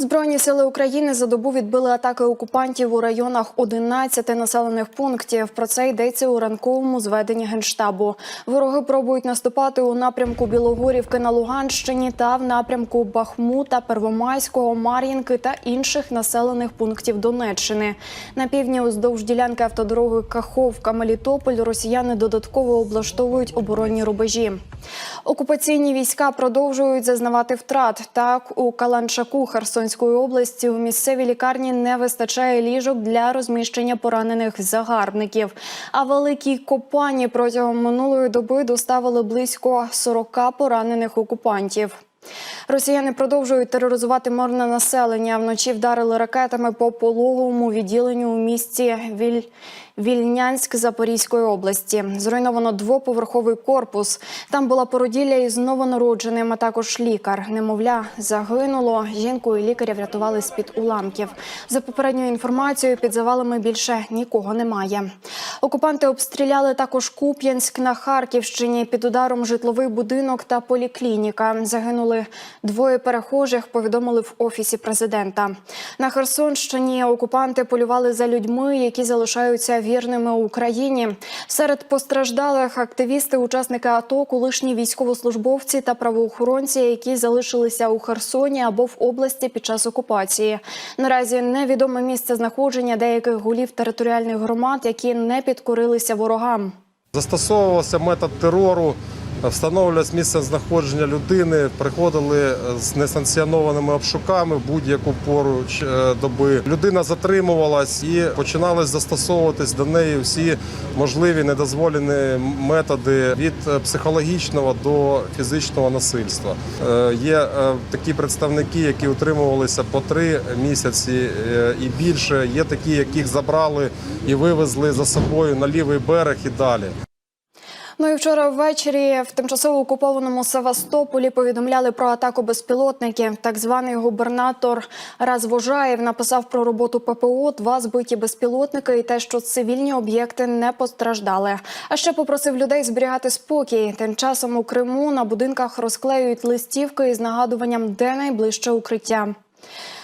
Збройні сили України за добу відбили атаки окупантів у районах 11 населених пунктів. Про це йдеться у ранковому зведенні генштабу. Вороги пробують наступати у напрямку Білогорівки на Луганщині та в напрямку Бахмута, Первомайського, Мар'їнки та інших населених пунктів Донеччини. На півдні уздовж ділянки автодороги Каховка Мелітополь росіяни додатково облаштовують оборонні рубежі. Окупаційні війська продовжують зазнавати втрат. Так, у Каланчаку Херсонської області у місцевій лікарні не вистачає ліжок для розміщення поранених загарбників. А великій Копані протягом минулої доби доставили близько 40 поранених окупантів. Росіяни продовжують тероризувати мирне населення. Вночі вдарили ракетами по пологовому відділенню у місті Віль... Вільнянськ Запорізької області. Зруйновано двоповерховий корпус. Там була породілля із новонародженим, а також лікар. Немовля загинуло. Жінку і лікаря врятували з під уламків. За попередньою інформацією, під завалами більше нікого немає. Окупанти обстріляли також Куп'янськ на Харківщині. Під ударом житловий будинок та поліклініка. Загинули двоє перехожих. Повідомили в офісі президента. На Херсонщині окупанти полювали за людьми, які залишаються вірними Україні. Серед постраждалих активісти, учасники АТО, колишні військовослужбовці та правоохоронці, які залишилися у Херсоні або в області під час окупації. Наразі невідоме місце знаходження деяких голів територіальних громад, які не підкорилися ворогам. Застосовувався метод терору, встановлювалось місце знаходження людини, приходили з несанкціонованими обшуками будь-яку пору е, доби. Людина затримувалась і починали застосовуватись до неї всі можливі недозволені методи від е, психологічного до фізичного насильства. Е, Є такі представники, які утримувалися по три місяці і більше. Є такі, яких забрали і вивезли за собою на лівий берег і далі. Ну і вчора ввечері в тимчасово окупованому Севастополі повідомляли про атаку безпілотників. Так званий губернатор Развожаєв написав про роботу ППО, два збиті безпілотники і те, що цивільні об'єкти не постраждали. А ще попросив людей зберігати спокій. Тим часом у Криму на будинках розклеюють листівки із нагадуванням, де найближче укриття.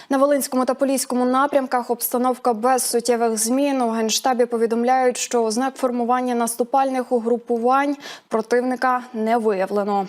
На Волинському та Поліському напрямках обстановка без суттєвих змін. У генштабі повідомляють, що ознак формування наступальних угрупувань противника не виявлено.